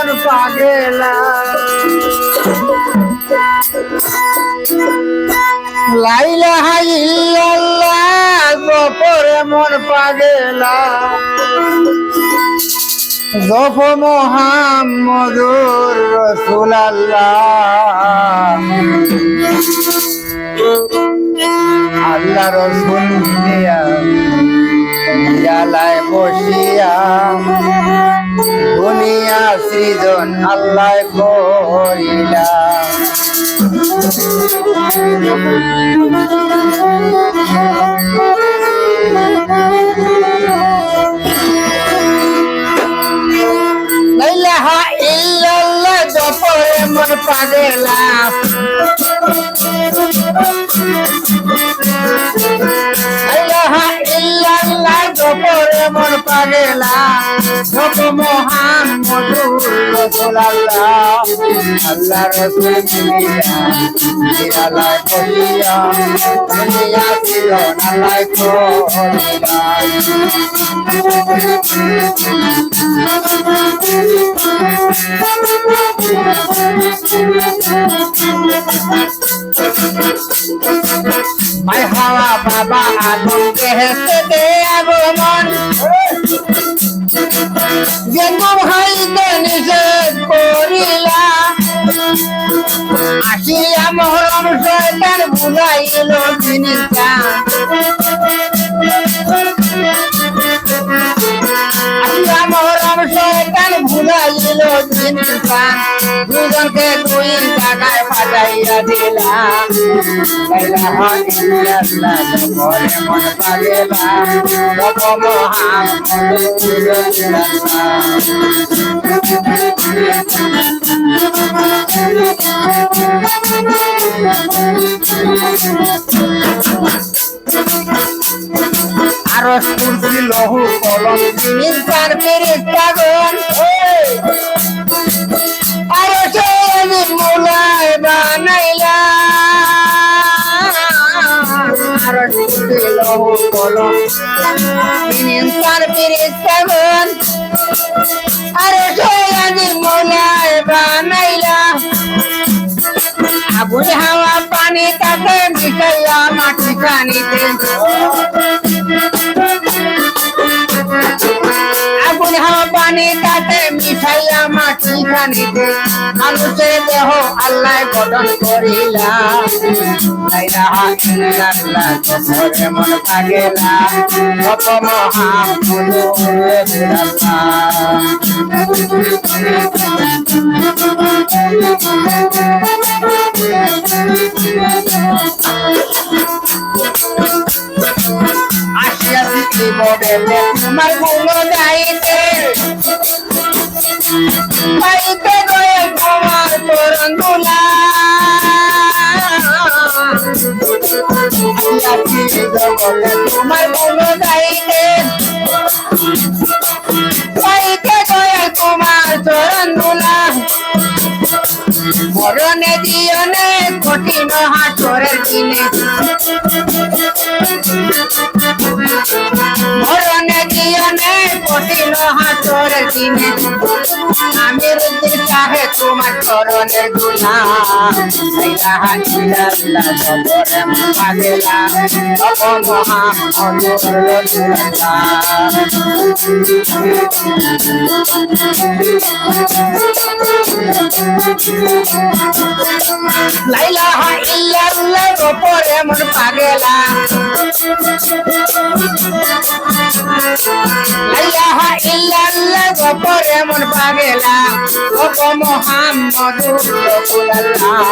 মন পাগেলা। লাইলা ইল্লাল্লাহ গোপরে মন পাগেলা। গপ মোহাম্মদুর রসুলাল্লাহ। আল্লাহ রসুল আল্লাহ জপরে মন পাগলা ইল্লাল্লাহ জপরে মন পাগলা মোহাম্মদুর রাসূলুল্লাহ আল্লাহ রাসূল নিরালায় বলিয়া দুনিয়া ছিল নালায় মাই হাওয়া বাবা আদম কেহেতে দে আগমন জন্ম হইতে নিষেধ আসিয়া মহরম শয়তান বুঝাইল জিনিসটা। আসিয়া মহরম শয়তান বুঝাইল জিনিসটা। দুজনকে দুই জায়গায় পাঠাইয়া দিলা ইলাহা ইল্লাল্লাহ জপরে মন পাগেলা মোহাম্মদুর রাসূলুল্লাহ আরও কুর্সি লহু কলম ইনসান ফেরেশতাগণ আরও সেই মুলায় বানাইলা। আরও কুর্সি লহু কলম ইনসান ফেরেশতাগণ আরও আগুন হাওয়া পানি তাকে মিশাইয়া মাটি খানিতে পানি তাতে মিশাইয়া মাটি খানিতে মানুষের দেহ আল্লাহ গঠন করিলা। লাইলাহা ইল্লাল্লাহ জপরে পাগেলা জপ মোহাম্মদুর রাসূলুল্লাহ আসিয়া শিখিব বেলে তোমার গুণ গাইতে গাইতে গয়ে তোমার তরণ বলে তোমার গুণ গাইতে গাইতে গয়ে তোমার তরণ দুলা মরণে দিয়নে কঠিন হাটরের হাটরের দিনে আমি রুদ্র চাহে তোমার চরণের রাসূলুল্লাহ লাইলাহা ইল্লাল্লাহ ওপরে মন পাগেলা। মন পাগেলা ওপ মুহাম্মদুর রাসূলুল্লাহ